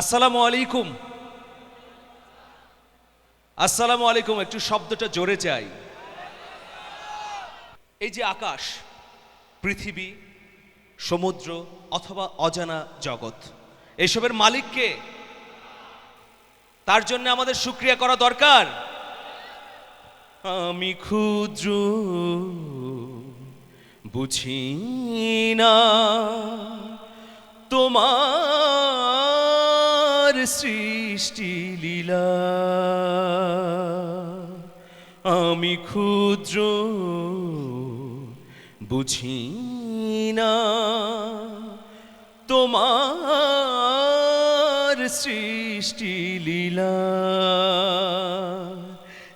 আসসালামু আলাইকুম। আসসালামু আলাইকুম, একটু শব্দটা জোরে চাই। এই যে আকাশ, পৃথিবী, সমুদ্র অথবা অজানা জগৎ এইসবের মালিককে তার জন্য আমাদের সুক্রিয়া করা দরকার। আমি ক্ষুদ্র, বুঝি না, তোমার সৃষ্টি লীলা। আমি ক্ষুদ্র, বুঝি না। তোমার সৃষ্টি লীলা।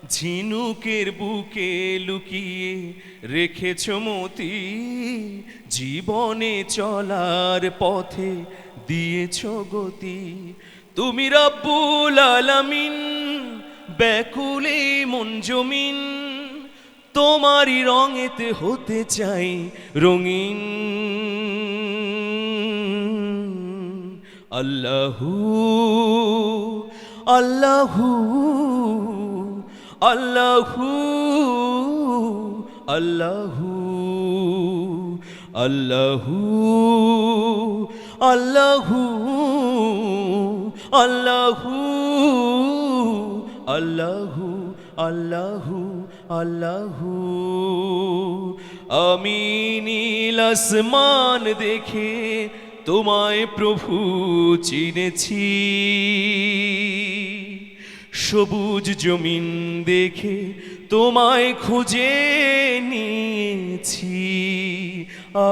ঝিনুকের বুকে লুকিয়ে রেখেছ মতি, জীবনে চলার পথে দিয়েছ গতি। তুমি রব্বুল আলামিন, ব্যাকুলে মন জমিন, তোমারই রঙেতে হতে চাই রঙিন। আল্লাহু আল্লাহু আল্লাহু আল্লাহু আল্লাহু আল্লাহু। আল্লাহু আল্লাহু আল্লাহু আল্লাহু। আমি নীল আসমান দেখে তোমায় প্রভু চিনেছি। সবুজ জমিন দেখে তোমায় খুঁজে নিয়েছি। আ,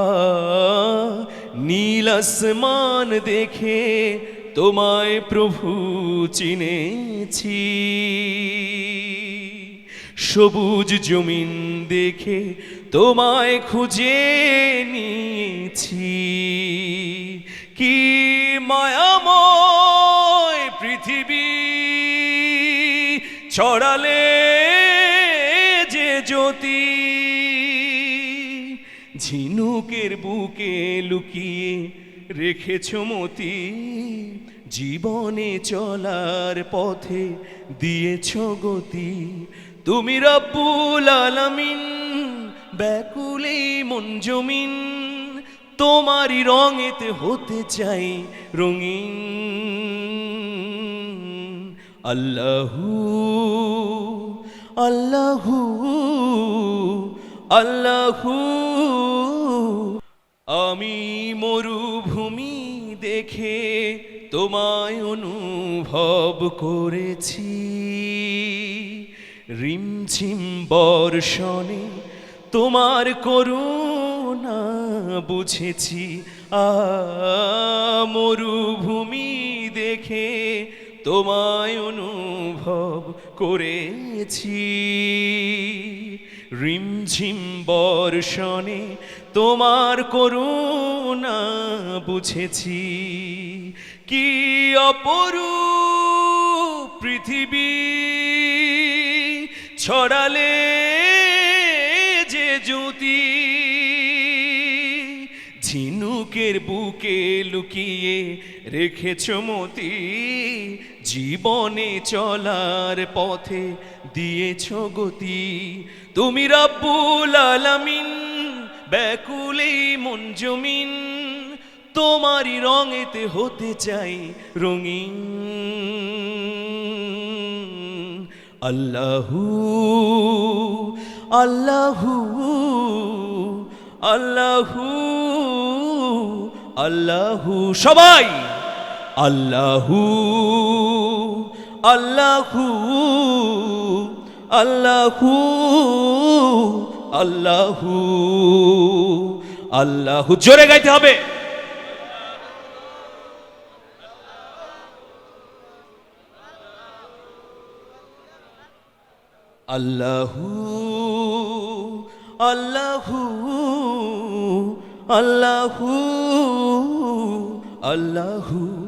নীল আসমান দেখে তোমায় প্রভু চিনেছি। সবুজ জমিন দেখে তোমায় খুঁজে নিয়েছি। কি মায়াময় পৃথিবী ছড়ালে যে জ্যোতি। ঝিনুকের বুকে লুকিয়ে রেখেছ মতি, জীবনে চলার পথে দিয়েছ গতি। তুমি রব্বুল আলামিন, ব্যাকুলে মন জমিন, তোমারই রঙেতে হতে চাই রঙিন। আল্লাহু আল্লাহু আল্লাহু, আমি মরুভূমি দেখে তোমায় অনুভব করেছি। রিমঝিম বর্ষণে তোমার করুণা বুঝেছি। মরুভূমি দেখে তোমায় অনুভব করেছি। রিমঝিম বর্ষণে তোমার করুণা বুঝেছি। কি অপরূ পৃথিবী ছড়ালে যে জ্যোতি। ঝিনুকের বুকে লুকিয়ে রেখেছ মতি জীবনে চলার পথে দিয়েছ গতি। তুমি রব্বুল আলামিন, ব্যাকুলে মন জমিন। তোমারই রঙেতে হতে চাই রঙিন। আল্লাহু আল্লাহু আল্লাহু আল্লাহু। সবাই! আল্লাহু আল্লাহু আল্লাহু আল্লাহু আল্লাহু। জোরে গাইতে হবে। আল্লাহু আল্লাহু আল্লাহু আল্লাহু।